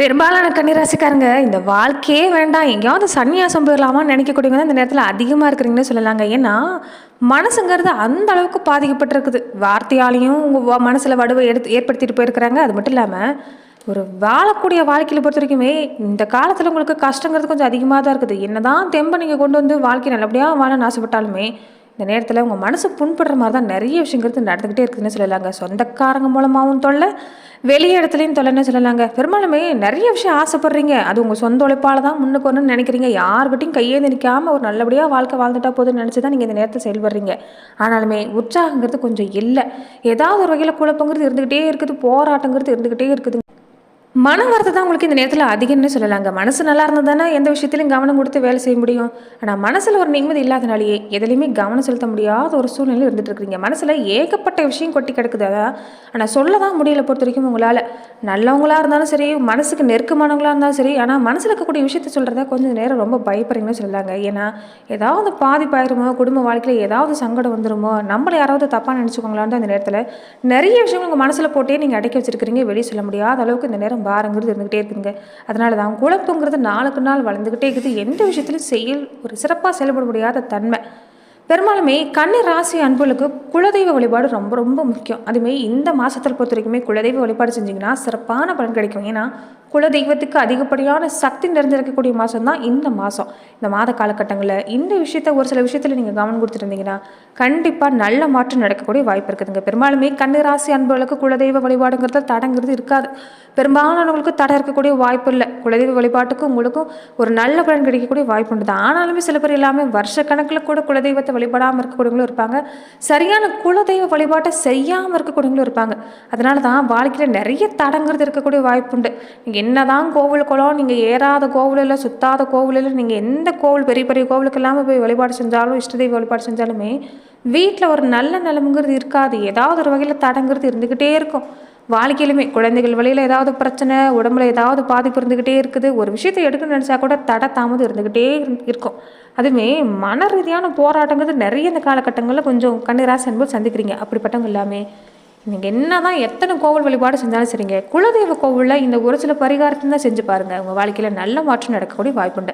பெரும்பாலான கன்னிராசிக்காரங்க இந்த வாழ்க்கையே வேண்டாம். எங்கேயாவது சன்னியாசம் போயிடலாமான்னு நினைக்கக்கூடியவங்க தான் இந்த நேரத்தில் அதிகமாக இருக்கிறீங்கன்னு சொல்லலாங்க. ஏன்னா மனசுங்கிறது அந்த அளவுக்கு பாதிக்கப்பட்டிருக்குது. வார்த்தையாலையும் உங்கள் மனசில் வடுவை எடுத்து ஏற்படுத்திட்டு போயிருக்கிறாங்க. அது மட்டும் இல்லாமல் ஒரு வாழக்கூடிய வாழ்க்கையில் பொறுத்த வரைக்குமே இந்த காலத்தில் உங்களுக்கு கஷ்டங்கிறது கொஞ்சம் அதிகமாக தான் இருக்குது. என்னதான் தெம்பை நீங்கள் கொண்டு வந்து வாழ்க்கை நல்லபடியாக வாழன்னு ஆசைப்பட்டாலுமே இந்த நேரத்தில் உங்கள் மனசு புண்படுற மாதிரி தான் நிறைய விஷயங்கிறது நடந்துக்கிட்டே இருக்குதுன்னு சொல்லலாங்க. சொந்தக்காரங்க மூலமாகவும் தொல்லை வெளி இடத்துலையும் தொல்லைன்னு சொல்லலாங்க. பெரும்பாலுமே நிறைய விஷயம் ஆசைப்படுறீங்க. அது உங்கள் சொந்த உழைப்பால் தான் முன்னுக்கு வரணும்னு நினைக்கிறீங்க. யார்கிட்டையும் கையேந்து நிற்காம ஒரு நல்லபடியாக வாழ்க்கை வாழ்ந்துட்டா போதுன்னு நினச்சி தான் நீங்கள் இந்த நேரத்தில் செயல்படுறீங்க. ஆனாலுமே உற்சாகங்கிறது கொஞ்சம் இல்லை. ஏதாவது ஒரு வகையில் குழப்பங்கிறது இருந்துக்கிட்டே இருக்குது போராட்டங்கிறது இருந்துக்கிட்டே இருக்குது மன வரத்தை தான் உங்களுக்கு இந்த நேரத்தில் அதிகம்னு சொல்லலாங்க. மனசு நல்லா இருந்தால் தானே எந்த விஷயத்திலும் கவனம் கொடுத்து வேலை செய்ய முடியும். ஆனால் மனசில் ஒரு நிம்மதி இல்லாதனாலேயே எதுலையுமே கவனம் செலுத்த முடியாத ஒரு சூழ்நிலை இருந்துட்டு இருக்கிறீங்க. மனசில் ஏகப்பட்ட விஷயம் கொட்டி கிடக்குது. அதான் ஆனால் சொல்ல தான் முடியல பொறுத்த வரைக்கும் உங்களால். நல்லவங்களாக இருந்தாலும் சரி மனசுக்கு நெருக்கமானவங்களாக இருந்தாலும் சரி ஆனால் மனசில் இருக்கக்கூடிய விஷயத்த சொல்கிறத கொஞ்சம் நேரம் ரொம்ப பயப்படுறீங்கன்னு சொல்லலாங்க. ஏன்னா ஏதாவது பாதிப்பாயிருமோ குடும்ப வாழ்க்கையில் ஏதாவது சங்கடம் வந்துருமோ நம்மளை யாராவது தப்பாக நினச்சிக்கோங்களான்னு அந்த நேரத்தில் நிறைய விஷயங்கள் உங்கள் மனசில் போட்டே நீங்கள் அடக்கி வச்சிருக்கிறீங்க. வெளியே சொல்ல முடியாத அளவுக்கு இந்த நேரம் பாரங்கிறது இருந்துகிட்டே இருக்குதுங்க. அதனால தான் குழப்பங்கிறது நாளுக்கு நாள் வளர்ந்துக்கிட்டே இருக்குது. எந்த விஷயத்திலும் செயல் ஒரு சிறப்பாக செயல்பட முடியாத தன்மை. பெரும்பாலுமே கன்னி ராசி அன்புகளுக்கு குலதெய்வ வழிபாடு ரொம்ப ரொம்ப முக்கியம். அதுமாரி இந்த மாதத்தில் பொறுத்த வரைக்குமே குலதெய்வ வழிபாடு செஞ்சிங்கன்னா சிறப்பான பலன் கிடைக்கும். ஏன்னா குலதெய்வத்துக்கு அதிகப்படியான சக்தி நிறைஞ்சிருக்கக்கூடிய மாதம் தான் இந்த மாதம் இந்த மாத காலகட்டங்களில் இந்த விஷயத்த ஒரு சில விஷயத்தில் நீங்கள் கவனம் கொடுத்துருந்தீங்கன்னா கண்டிப்பாக நல்ல மாற்றம் நடக்கக்கூடிய வாய்ப்பு இருக்குதுங்க. பெரும்பாலுமே கண்ணு ராசி அன்புகளுக்கு குலதெய்வ வழிபாடுங்கிறத தடங்கிறது இருக்காது. பெரும்பாலானவங்களுக்கு தடை இருக்கக்கூடிய வாய்ப்பு இல்லை. குலதெய்வ வழிபாட்டுக்கும் உங்களுக்கும் ஒரு நல்ல பலன் கிடைக்கக்கூடிய வாய்ப்பு உண்டு தான் ஆனாலுமே சில பேர் எல்லாமே வருஷக்கணக்கில் கூட குலதெய்வத்தை வழிபடாமல் இருக்கக்கூடியவங்களும் இருப்பாங்க. சரியான குலதெய்வ வழிபாட்டை செய்யாமல் இருக்கக்கூடியவங்களும் இருப்பாங்க. அதனால தான் வாழ்க்கையில் நிறைய தடங்கிறது இருக்கக்கூடிய வாய்ப்பு உண்டு. நீங்கள் என்னதான் கோவில் குளம் நீங்கள் ஏறாத கோவிலில் சுத்தாத கோவிலில் நீங்கள் எந்த கோவில் பெரிய பெரிய கோவிலுக்கு இல்லாமல் போய் வழிபாடு செஞ்சாலும் இஷ்டதெய்வ வழிபாடு செஞ்சாலுமே வீட்டில் ஒரு நல்ல நிலமுங்கிறது இருக்காது. ஏதாவது ஒரு வகையில் தடங்கிறது இருந்துக்கிட்டே இருக்கும். வாழ்க்கையிலுமே குழந்தைகள் வழியில் ஏதாவது பிரச்சனை உடம்புல ஏதாவது பாதிப்பு இருந்துக்கிட்டே இருக்குது. ஒரு விஷயத்தை எடுக்கணும்னு நினச்சா கூட தடை தாமதம் இருந்துக்கிட்டே இரு- இருக்கும். அதுவுமே மன ரீதியான போராட்டங்கிறது நிறைய இந்த காலகட்டங்களில் கொஞ்சம் கண்ணீராசி என்பது சந்திக்கிறீங்க. அப்படிப்பட்டவங்க எல்லாமே நீங்கள் என்ன தான் எத்தனை கோவில் வழிபாடு செஞ்சாலும் சரிங்க. குலதெய்வ கோவிலில் இந்த ஒரு சில பரிகாரத்தை தான் செஞ்சு பாருங்கள் உங்கள் வாழ்க்கையில் நல்ல மாற்றம் நடக்கக்கூடிய வாய்ப்புண்டு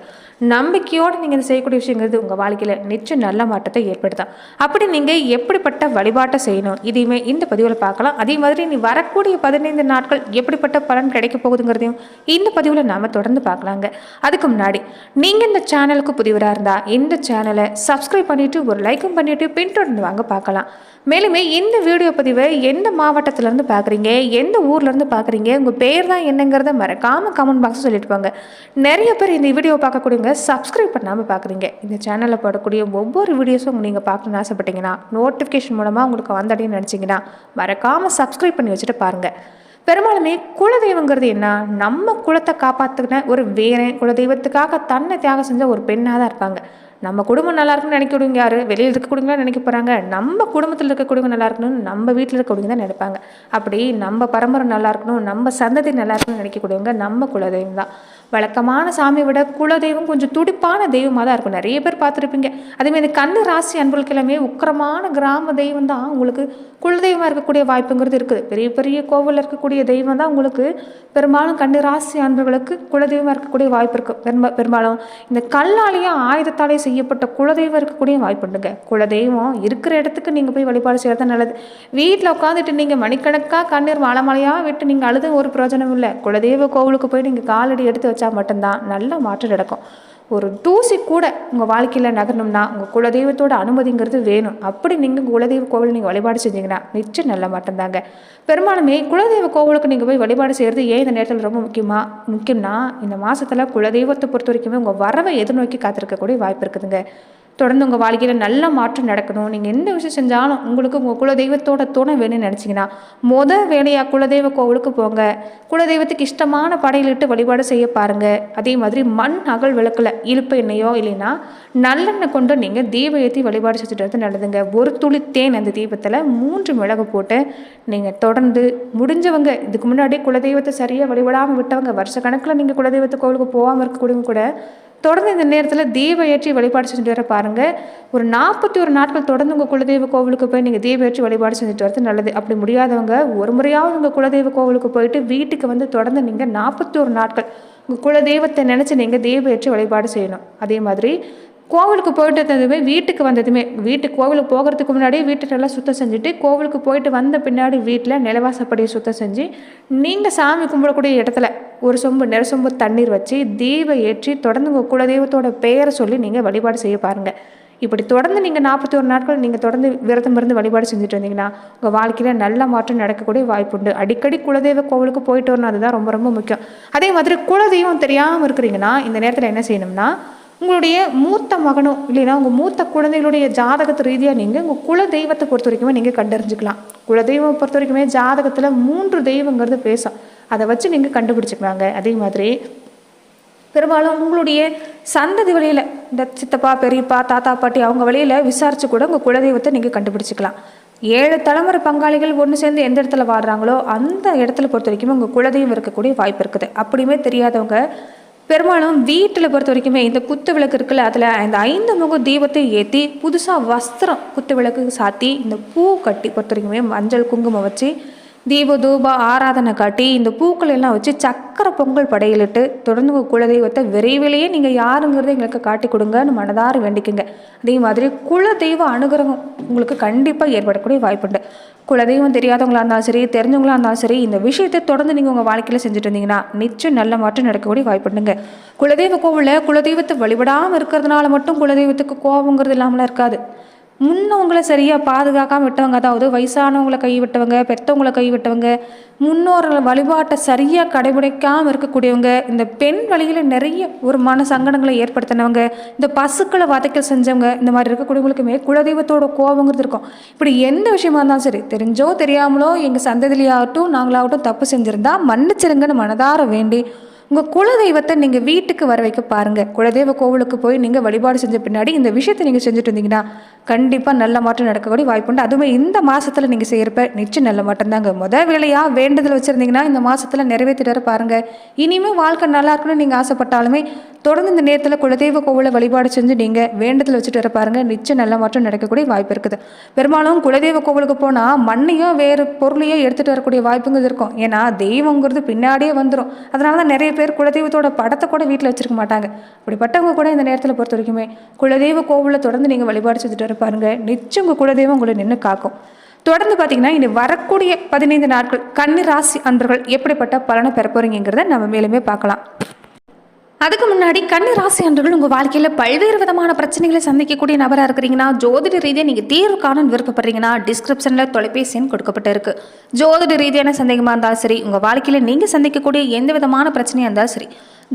நம்பிக்கையோடு நீங்கள் இதை செய்யக்கூடிய விஷயங்கிறது உங்கள் வாழ்க்கையில் நிச்சயம் நல்ல மாற்றத்தை ஏற்படுத்தும். அப்படி நீங்கள் எப்படிப்பட்ட வழிபாட்டை செய்யணும்? இதையுமே இந்த பதிவில் பார்க்கலாம். அதே மாதிரி நீ வரக்கூடிய பதினைந்து நாட்கள் எப்படிப்பட்ட பலன் கிடைக்க போகுதுங்கிறதையும் இந்த பதிவில் நாம் தொடர்ந்து பார்க்கலாங்க. அதுக்கு முன்னாடி நீங்கள் இந்த சேனலுக்கு புதிவராக இருந்தால் இந்த சேனலை சப்ஸ்கிரைப் பண்ணிவிட்டு ஒரு லைக்கும் பண்ணிவிட்டு பின்தொடர்ந்து வாங்க பார்க்கலாம். மேலுமே இந்த வீடியோ பதிவை எந்த மாவட்டத்திலேருந்து பார்க்குறீங்க? எந்த ஊர்லேருந்து பார்க்குறீங்க? உங்கள் பேர் தான் என்னங்கிறத மறக்காமல் கமெண்ட் பாக்ஸ் சொல்லிட்டு போங்க. நிறைய பேர் இந்த வீடியோ பார்க்கக்கூடியவங்க சப்ஸ்கிரைப் பண்ணாமல் பார்க்குறீங்க. இந்த சேனலில் போடக்கூடிய ஒவ்வொரு வீடியோஸும் நீங்கள் பார்க்கணும்னு ஆசைப்பட்டீங்கன்னா நோட்டிஃபிகேஷன் மூலமாக உங்களுக்கு வந்தடைன்னு நினச்சிங்கன்னா மறக்காமல் சப்ஸ்கிரைப் பண்ணி வச்சுட்டு பாருங்கள் பெரும்பாலுமே குலதெய்வங்கிறது என்ன? நம்ம குலத்தை காப்பாற்றுக்கின ஒரு வேறேன் குலதெய்வத்துக்காக தன்னை தியாகம் செஞ்ச ஒரு பெண்ணாக தான் இருப்பாங்க நம்ம குடும்பம் நல்லா இருக்குன்னு நினைக்கக்கூடியவங்க யாரு? வெளியில் இருக்கக்கூடியவங்களா நினைக்க போகிறாங்க நம்ம குடும்பத்தில் இருக்கக்கூடியவங்க நல்லா இருக்கணும்னு நம்ம வீட்டில் இருக்கக்கூடியவங்க தான் நினைப்பாங்க. அப்படி நம்ம பரம்பரை நல்லா இருக்கணும் நம்ம சந்ததி நல்லா இருக்கணும்னு நினைக்கக்கூடியவங்க நம்ம குலதெய்வம் தான். வழக்கமான சாமியை விட குலதெய்வம் கொஞ்சம் துடிப்பான தெய்வமாக தான் இருக்கும். நிறைய பேர் பார்த்துருப்பீங்க. அதேமாதிரி இந்த கண்ணு ராசி அன்புகளுக்கு உக்கரமான கிராம தெய்வம் தான் உங்களுக்கு குலதெய்வமாக இருக்கக்கூடிய வாய்ப்புங்கிறது இருக்குது. பெரிய பெரிய கோவிலில் இருக்கக்கூடிய தெய்வம் தான் உங்களுக்கு பெரும்பாலும் கண்ணு ராசி அன்பர்களுக்கு குலதெய்வமாக இருக்கக்கூடிய வாய்ப்பு இருக்குது பெரும்ப பெரும்பாலும் இந்த கல்லாலேயும் ஆயுதத்தாலே செய்யப்பட்ட குலதெய்வம் இருக்கக்கூடிய வாய்ப்பு உண்டுங்க. குலதெய்வம் இருக்கிற இடத்துக்கு நீங்கள் போய் வழிபாடு செய்கிறது நல்லது. வீட்டில் உட்காந்துட்டு நீங்கள் மணிக்கணக்காக கண்ணீர் மாலை மாலையாக விட்டு நீங்கள் அழுது ஒரு பிரயோஜனம் இல்லை. குலதெய்வ கோவிலுக்கு போய் நீங்கள் காலடி எடுத்து வச்சா மட்டும்தான் நல்ல மாற்றம் நடக்கும். ஒரு தூசி கூட உங்கள் வாழ்க்கையில் நகரணும்னா உங்கள் குலதெய்வத்தோட அனுமதிங்கிறது வேணும். அப்படி நீங்கள் குலதெய்வ கோவில் நீங்கள் வழிபாடு செஞ்சீங்கன்னா நிச்சயம் நல்ல மாட்டம்தாங்க பெரும்பாலுமே குலதெய்வ கோவிலுக்கு நீங்கள் போய் வழிபாடு செய்கிறது ஏன் இந்த நேரத்தில் ரொம்ப முக்கியமாக முக்கியம்னா இந்த மாதத்தில் குலதெய்வத்தை பொறுத்த வரைக்குமே உங்கள் வரவை எதிர்நோக்கி காத்திருக்கக்கூடிய வாய்ப்பு இருக்குதுங்க. தொடர்ந்து உங்கள் வாழ்க்கையில் நல்ல மாற்றம் நடக்கணும். நீங்கள் எந்த விஷயம் செஞ்சாலும் உங்களுக்கு உங்கள் குலதெய்வத்தோட துணை வேணும்னு நினச்சிங்கன்னா மொதல் வேலையாக குலதெய்வ கோவிலுக்கு போங்க. குலதெய்வத்துக்கு இஷ்டமான படையிலிட்டு வழிபாடு செய்ய பாருங்கள் அதே மாதிரி மண் அகல் விளக்கில் இழுப்பு எண்ணெயோ இல்லைன்னா நல்லெண்ணெய் கொண்டு நீங்கள் தீப ஏற்றி வழிபாடு செஞ்சுட்டு வந்து நல்லதுங்க. ஒரு துளி தேன் அந்த தீபத்தில் மூன்று மிளகு போட்டு நீங்கள் தொடர்ந்து முடிஞ்சவங்க இதுக்கு முன்னாடி குலதெய்வத்தை சரியாக வழிபடாமல் விட்டவங்க வருஷ கணக்கில் நீங்கள் குலதெய்வத்து கோவிலுக்கு போகாமல் இருக்கக்கூடியவங்க கூட தொடர்ந்து இந்த நேரத்தில் தீப ஏற்றி வழிபாடு செஞ்சுட்டு வர பாருங்கள் ஒரு நாற்பத்தி ஒரு நாட்கள் தொடர்ந்து உங்கள் குலதெய்வ கோவிலுக்கு போய் நீங்கள் தீப ஏற்றி வழிபாடு செஞ்சுட்டு வரது நல்லது. அப்படி முடியாதவங்க ஒரு முறையாவது உங்கள் குலதெய்வ கோவிலுக்கு போயிட்டு வீட்டுக்கு வந்து தொடர்ந்து நீங்கள் நாற்பத்தி ஒரு நாட்கள் உங்கள் குலதெய்வத்தை நினச்சி நீங்கள் தீப ஏற்றி வழிபாடு செய்யணும். அதே மாதிரி கோவிலுக்கு போயிட்டு வந்ததுமே வீட்டுக்கு வந்ததுமே வீட்டு கோவிலுக்கு போகிறதுக்கு முன்னாடியே வீட்டை நல்லா சுத்தம் செஞ்சுட்டு கோவிலுக்கு போயிட்டு வந்த பின்னாடி வீட்டில் நிலவாசப்படியை சுத்தம் செஞ்சு நீங்கள் சாமி கும்பிடக்கூடிய இடத்துல ஒரு சொம்பு நெரசொம்பு தண்ணீர் வச்சு தீபம் ஏற்றி தொடர்ந்து உங்கள் குலதெய்வத்தோட பெயரை சொல்லி நீங்கள் வழிபாடு செய்ய பாருங்கள் இப்படி தொடர்ந்து நீங்கள் நாற்பத்தி ஒரு நாட்கள் நீங்கள் தொடர்ந்து விரதம் இருந்து வழிபாடு செஞ்சுட்டு வந்தீங்கன்னா உங்கள் வாழ்க்கையில் நல்ல மாற்றம் நடக்கக்கூடிய வாய்ப்புண்டு. அடிக்கடி குலதெய்வ கோவிலுக்கு போயிட்டு வரணும் அதுதான் ரொம்ப ரொம்ப முக்கியம். அதே மாதிரி குலதெய்வம் தெரியாமல் இருக்கிறீங்கன்னா இந்த நேரத்தில் என்ன செய்யணும்னா உங்களுடைய மூத்த மகனும் இல்லைன்னா உங்கள் மூத்த குழந்தைகளுடைய ஜாதகத்து ரீதியாக நீங்கள் உங்கள் குல தெய்வத்தை பொறுத்த வரைக்குமே நீங்கள் கண்டறிஞ்சிக்கலாம். குலதெய்வம் பொறுத்த வரைக்குமே ஜாதகத்தில் மூன்று தெய்வங்கிறது பேசும் அதை வச்சு நீங்கள் கண்டுபிடிச்சிக்கலாங்க. அதே மாதிரி பெரும்பாலும் உங்களுடைய சந்ததி வழியில் இந்த சித்தப்பா பெரியப்பா தாத்தா பாட்டி அவங்க வழியில் விசாரித்து கூட உங்கள் குலதெய்வத்தை நீங்கள் கண்டுபிடிச்சிக்கலாம். ஏழு தலைமுறை பங்காளிகள் ஒன்று சேர்ந்து எந்த இடத்துல வாடுறாங்களோ அந்த இடத்துல பொறுத்த வரைக்கும் உங்கள் குலதெய்வம் இருக்கக்கூடிய வாய்ப்பு இருக்குது. அப்படியுமே தெரியாதவங்க பெரும்பாலும் வீட்டில் பொறுத்த வரைக்குமே இந்த குத்து விளக்கு இருக்குல்ல அதில் இந்த ஐந்து முகம் தீபத்தை ஏற்றி புதுசாக வஸ்திரம் குத்து விளக்கு சாத்தி இந்த பூ கட்டி பொறுத்த வரைக்குமே மஞ்சள் குங்குமம் வச்சு தீப தூப ஆராதனை காட்டி இந்த பூக்கள் எல்லாம் வச்சு சக்கரை பொங்கல் படையிலிட்டு தொடர்ந்து உங்கள் குலதெய்வத்தை விரைவிலேயே நீங்கள் யாருங்கிறத எங்களுக்கு காட்டி கொடுங்கன்னு மனதார வேண்டிக்குங்க. அதே மாதிரி குலதெய்வ அனுகிரகம் உங்களுக்கு கண்டிப்பாக ஏற்படக்கூடிய வாய்ப்புண்டு. குலதெய்வம் தெரியாதவங்களா இருந்தாலும் சரி தெரிஞ்சவங்களா இருந்தாலும் சரி இந்த விஷயத்தை தொடர்ந்து நீங்கள் உங்கள் வாழ்க்கையில் செஞ்சுட்டு இருந்தீங்கன்னா நிச்சயம் நல்ல மாற்றம் நடக்கக்கூடிய வாய்ப்புண்டுங்க. குலதெய்வ கோவிலில் குலதெய்வத்தை வழிபடாமல் இருக்கிறதுனால மட்டும் குலதெய்வத்துக்கு கோபங்கிறது இல்லாமலாம் இருக்காது. முன்னவங்களை சரியாக பாதுகாக்காமல் விட்டவங்க அதாவது வயசானவங்களை கைவிட்டவங்க பெற்றவங்களை கைவிட்டவங்க முன்னோர்கள் வழிபாட்டை சரியாக கடைபிடிக்காமல் இருக்கக்கூடியவங்க இந்த பெண் வழியில் நிறைய ஒரு மன சங்கடங்களை ஏற்படுத்தினவங்க இந்த பசுக்களை வதைக்கல் செஞ்சவங்க இந்த மாதிரி இருக்கக்கூடியவங்களுக்குமே குலதெய்வத்தோட கோபங்கிறது இருக்கும். இப்படி எந்த விஷயமா இருந்தாலும் சரி தெரிஞ்சோ தெரியாமலோ எங்கள் சந்ததியிலேயாகட்டும் நாங்களாகட்டும் தப்பு செஞ்சுருந்தா மன்னிச்சிருங்கன்னு மனதார வேண்டி உங்கள் குலதெய்வத்தை நீங்கள் வீட்டுக்கு வர வைக்க பாருங்கள் குலதெய்வ கோவிலுக்கு போய் நீங்கள் வழிபாடு செஞ்ச பின்னாடி இந்த விஷயத்தை நீங்கள் செஞ்சுட்டு இருந்தீங்கன்னா கண்டிப்பாக நல்ல மாற்றம் நடக்கக்கூடிய வாய்ப்புண்டு அதுவுமே இந்த மாதத்தில் நீங்கள் செய்கிறப்ப நிச்சயம் நல்ல மாற்றம் தாங்க. முத வேலையாக வேண்டுதல் வச்சுருந்தீங்கன்னா இந்த மாதத்தில் நிறைவேற்றிட்டு வர பாருங்கள் இனிமேல் வாழ்க்கை நல்லா இருக்கணும்னு நீங்கள் ஆசைப்பட்டாலுமே தொடர்ந்து இந்த நேரத்தில் குலதெய்வ கோவிலை வழிபாடு செஞ்சு நீங்கள் வேண்டுதல் வச்சுட்டு வர பாருங்கள் நிச்சயம் நல்ல மாற்றம் நடக்கக்கூடிய வாய்ப்பு இருக்குது. பெரும்பாலும் குலதெய்வ கோவிலுக்கு போனால் மண்ணையோ வேறு பொருளையோ எடுத்துகிட்டு வரக்கூடிய வாய்ப்புங்கிறது இருக்கும். ஏன்னா தெய்வங்கிறது பின்னாடியே வந்துடும் அதனால தான் நிறைய பேர் குலதெய்வத்தோட படத்தை கூட வீட்டில் வச்சிருக்க மாட்டாங்க. அப்படிப்பட்டவங்க கூட இந்த நேரத்தில் பொறுத்த வரைக்குமே குலதெய்வ கோவிலை தொடர்ந்து நீங்கள் வழிபாடு செஞ்சுட்டு வர பாருங்க. நிச்சயம் உங்கள் குலதெய்வம் உங்களை நின்று காக்கும். தொடர்ந்து பார்த்தீங்கன்னா இனி வரக்கூடிய பதினைந்து நாட்கள் கன்னி ராசி அன்பர்கள் எப்படிப்பட்ட பலனை பெற போகிறீங்கிறத நம்ம மேலுமே பார்க்கலாம். அதுக்கு முன்னாடி கன்னி ராசி அன்பர்கள் உங்கள் வாழ்க்கையில் பல்வேறு விதமான பிரச்சனைகளை சந்திக்கக்கூடிய நபராக இருக்கிறீங்கன்னா ஜோதிட ரீதியாக நீங்கள் தீர்வு காணும் விருப்பப்படுறீங்கன்னா டிஸ்கிரிப்ஷனில் தொலைபேசி எண் கொடுக்கப்பட்டிருக்கு. ஜோதிட ரீதியான சந்தேகமாக இருந்தாலும் சரி உங்கள் வாழ்க்கையில் நீங்கள் சந்திக்கக்கூடிய எந்த விதமான பிரச்சனையாக இருந்தாலும் சரி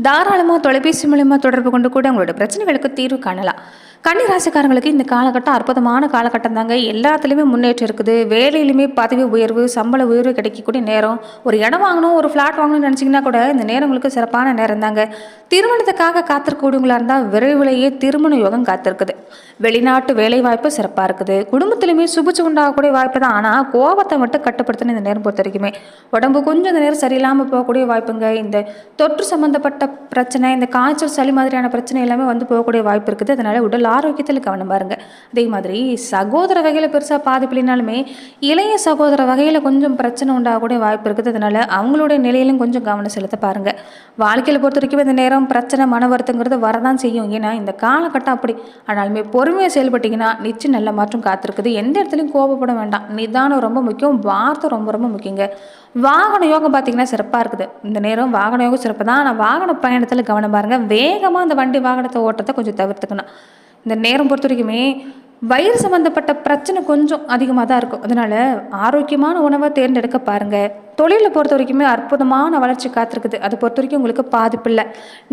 தாராளமாக தொலைபேசி மூலயமா தொடர்பு கொண்டு கூட உங்களோட பிரச்சனைகளுக்கு தீர்வு காணலாம். கன்னி ராசிக்காரங்களுக்கு இந்த காலகட்டம் அற்புதமான காலகட்டம் தாங்க. எல்லாத்துலேயுமே முன்னேற்றம் இருக்குது. வேலையிலுமே பதவி உயர்வு சம்பள உயர்வு கிடைக்கக்கூடிய நேரம். ஒரு இடம் வாங்கணும் ஒரு ஃப்ளாட் வாங்கணும்னு நினச்சிங்கன்னா கூட இந்த நேரம் உங்களுக்கு சிறப்பான நேரம் தாங்க. திருமணத்துக்காக காத்திருக்கக்கூடியவங்களா இருந்தால் விரைவிலேயே திருமண யோகம் காத்திருக்குது. வெளிநாட்டு வேலைவாய்ப்பு சிறப்பாக இருக்குது. குடும்பத்திலுமே சுபிச்சு உண்டாகக்கூடிய வாய்ப்பு தான். ஆனால் கோபத்தை மட்டும் கட்டுப்படுத்தின இந்த நேரம் பொறுத்த வரைக்குமே உடம்பு கொஞ்சம் இந்த நேரம் சரியில்லாமல் போகக்கூடிய வாய்ப்புங்க. இந்த தொற்று சம்மந்தப்பட்ட பிரச்சனை இந்த காய்ச்சல் சளி மாதிரியான பிரச்சனை எல்லாமே வந்து போகக்கூடிய வாய்ப்பு இருக்குது. அதனால் உடல் ஆரோக்கியத்தில் கவனம் பாருங்க அதே மாதிரி சகோதர வகையில் பெருசாக பாதிப்பில்லைனாலுமே இளைய சகோதர வகையில் கொஞ்சம் பிரச்சனை உண்டாகக்கூடிய வாய்ப்பு இருக்குது. அதனால் அவங்களுடைய நிலையிலும் கொஞ்சம் கவனம் செலுத்த பாருங்கள் வாழ்க்கையில் பொறுத்த வரைக்கும் இந்த நேரம் பிரச்சனை மன வருத்தங்கிறது வரதான் செய்யும். ஏன்னா இந்த காலகட்டம் அப்படி. ஆனாலுமே பொறுமையாக செயல்பட்டிங்கன்னா நிச்சயம் நல்ல மாற்றம் காத்திருக்குது. எந்த இடத்துலையும் கோபப்பட வேண்டாம். நிதானம் ரொம்ப முக்கியம். வார்த்தை ரொம்ப ரொம்ப முக்கியங்க. வாகன யோகம் பார்த்தீங்கன்னா சிறப்பாக இருக்குது. இந்த நேரம் வாகன யோகம் சிறப்பு தான். ஆனால் வாகன பயணத்தில் கவனம் பாருங்கள் வேகமாக அந்த வண்டி வாகனத்தை ஓட்டத்தை கொஞ்சம் தவிர்த்துக்கணும். இந்த நேரம் பொறுத்த வரைக்குமே வயிறு சம்மந்தப்பட்ட பிரச்சனை கொஞ்சம் அதிகமாக தான் இருக்கும். அதனால் ஆரோக்கியமான உணவை தேர்ந்தெடுக்க பாருங்கள் தொழிலை பொறுத்த வரைக்குமே அற்புதமான வளர்ச்சி காத்திருக்குது. அதை பொறுத்த வரைக்கும் உங்களுக்கு பாதிப்பு இல்லை.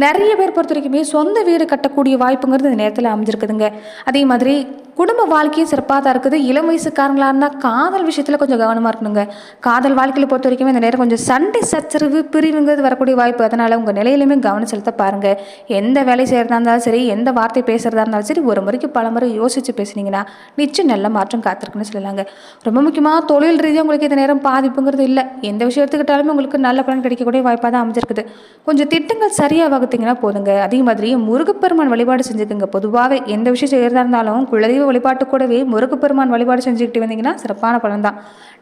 நிறைய பேர் பொறுத்த வரைக்குமே சொந்த வீடு கட்டக்கூடிய வாய்ப்புங்கிறது இந்த நேரத்தில் அமைஞ்சிருக்குதுங்க. அதே மாதிரி குடும்ப வாழ்க்கையும் சிறப்பாக தான் இருக்குது. இளம் வயசுக்காரங்களாக இருந்தால் காதல் விஷயத்தில் கொஞ்சம் கவனமாக இருக்கணுங்க. காதல் வாழ்க்கையில் பொறுத்த வரைக்குமே இந்த நேரம் கொஞ்சம் சண்டை சச்சரவு பிரிவுங்கிறது வரக்கூடிய வாய்ப்பு. அதனால் உங்கள் நிலையிலுமே கவனம் செலுத்த பாருங்கள் எந்த வேலை செய்கிறதா இருந்தாலும் சரி எந்த வார்த்தை பேசுகிறதா இருந்தாலும் சரி ஒரு முறைக்கு பல முறை யோசித்து பேசுனீங்கன்னா நிச்சயம் நல்ல மாற்றம் காத்திருக்குன்னு சொல்லலாங்க. ரொம்ப முக்கியமாக தொழில் ரீதியாக உங்களுக்கு இந்த நேரம் பாதிப்புங்கிறது இல்லை. எந்த விஷயம் எடுத்துக்கிட்டாலுமே உங்களுக்கு நல்ல பலன் கிடைக்கக்கூடிய வாய்ப்பாக தான் அமைஞ்சிருக்குது. கொஞ்சம் திட்டங்கள் சரியாக வகுத்தீங்கன்னா போதுங்க. அதே மாதிரி முருகப்பெருமான் வழிபாடு செஞ்சுக்குங்க. பொதுவாகவே எந்த விஷயம் செய்கிறதா இருந்தாலும் குலதெய்வ வழிபாட்டு கூடவே முருகப்பெருமான் வழிபாடு செஞ்சுக்கிட்டு வந்தீங்கன்னா சிறப்பான பலன் தான்.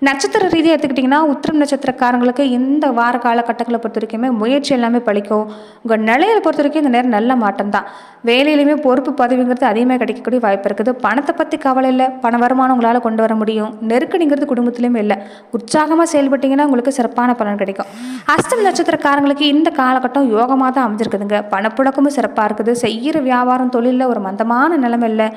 நட்சத்திர ரீதியாக எடுத்துக்கிட்டிங்கன்னா உத்திரம் நட்சத்திரக்காரங்களுக்கு இந்த வார காலகட்டங்களை பொறுத்த வரைக்குமே முயற்சி எல்லாமே பழிக்கும் உங்கள் நிலையை பொறுத்த வரைக்கும் இந்த நேரம் நல்ல மாற்றம் தான். வேலையிலுமே பொறுப்பு பதவிங்கிறது அதிகமாக கிடைக்கக்கூடிய வாய்ப்பு இருக்குது. பணத்தை பற்றி கவலை இல்லை. பண வருமானம் உங்களால் கொண்டு வர முடியும். நெருக்கடிங்கிறது குடும்பத்திலையுமே இல்லை. உற்சாகமாக செயல்பட்டீங்கன்னா உங்களுக்கு சிறப்பான பலன் கிடைக்கும். அஸ்தம் நட்சத்திரக்காரங்களுக்கு இந்த காலகட்டம் யோகமாக தான் அமைஞ்சிருக்குதுங்க. பணப்புழக்கமும் சிறப்பாக இருக்குது. செய்கிற வியாபாரம் தொழிலில் ஒரு மந்தமான நிலைமை இல்லை.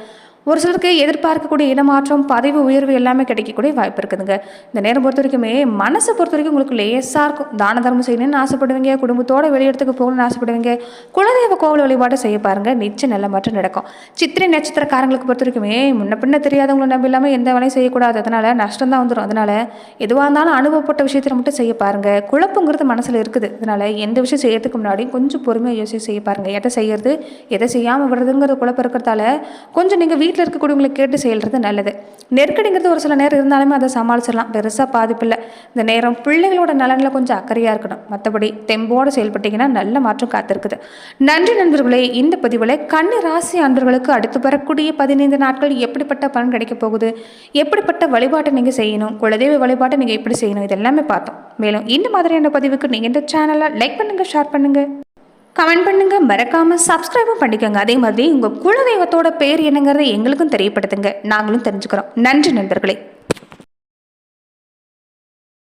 ஒரு சிலருக்கு எதிர்பார்க்கக்கூடிய இடமாற்றம் பதவி உயர்வு எல்லாமே கிடைக்கக்கூடிய வாய்ப்பு இருக்குதுங்க. இந்த நேரம் பொறுத்த வரைக்குமே மனசை பொறுத்த வரைக்கும் உங்களுக்கு லேசாக இருக்கும். தான தர்மம் செய்யணும்னு ஆசைப்படுவீங்க குடும்பத்தோட வெளியிடத்துக்கு போகணும்னு ஆசைப்படுவீங்க. குலதெய்வ கோவில் வழிபாட்டை செய்ய பாருங்க நிச்சயம் நல்ல மாற்றம் நடக்கும். சித்திரை நட்சத்திரக்காரங்களுக்கு பொறுத்த வரைக்குமே முன்ன பின்ன தெரியாதவங்களை நம்ப இல்லாமல் எந்த வேலையும் செய்யக்கூடாது. அதனால நஷ்டம் தான் வந்துடும் அதனால எதுவாக இருந்தாலும் அனுபவப்பட்ட விஷயத்தில் மட்டும் செய்ய பாருங்க. குழப்பங்கிறது மனசில் இருக்குது. அதனால எந்த விஷயம் செய்யறதுக்கு முன்னாடி கொஞ்சம் பொறுமையாக யோசிச்சு செய்ய பாருங்க. எதை செய்யறது எதை செய்யாமல் விடுறதுங்கிற குழப்பம் இருக்கிறதால கொஞ்சம் நீங்கள் வீட்டில் இருக்கக்கூடியவங்களை கேட்டு செய்கிறது நல்லது. நெருக்கடிங்கிறது ஒரு சில நேரம் இருந்தாலுமே அதை சமாளிச்சிடலாம். பெருசாக பாதிப்பில்லை இந்த நேரம் பிள்ளைகளோட நலனில் கொஞ்சம் அக்கறையாக இருக்கணும். மற்றபடி தெம்போடு செயல்பட்டீங்கன்னா நல்ல மாற்றம் காத்திருக்குது. நன்றி நண்பர்களே இந்த பதிவில் கன்னி ராசி அன்பர்களுக்கு அடுத்து வரக்கூடிய பதினைந்து நாட்கள் எப்படிப்பட்ட பலன் கிடைக்க போகுது? எப்படிப்பட்ட வழிபாட்டை நீங்கள் செய்யணும்? குலதெய்வ வழிபாட்டை நீங்கள் எப்படி செய்யணும்? இது எல்லாமே பார்த்தோம். மேலும் இந்த மாதிரியான பதிவுக்கு நீங்கள் இந்த சேனலை லைக் பண்ணுங்கள் ஷேர் பண்ணுங்கள் கமெண்ட் பண்ணுங்க. மறக்காம சப்ஸ்கிரைபும் பண்ணிக்கோங்க. அதே மாதிரி உங்க குலதெய்வத்தோட பேர் என்னங்கிறத எங்களுக்கும் தெரியப்படுத்துங்க. நாங்களும் தெரிஞ்சுக்கிறோம். நன்றி நண்பர்களே.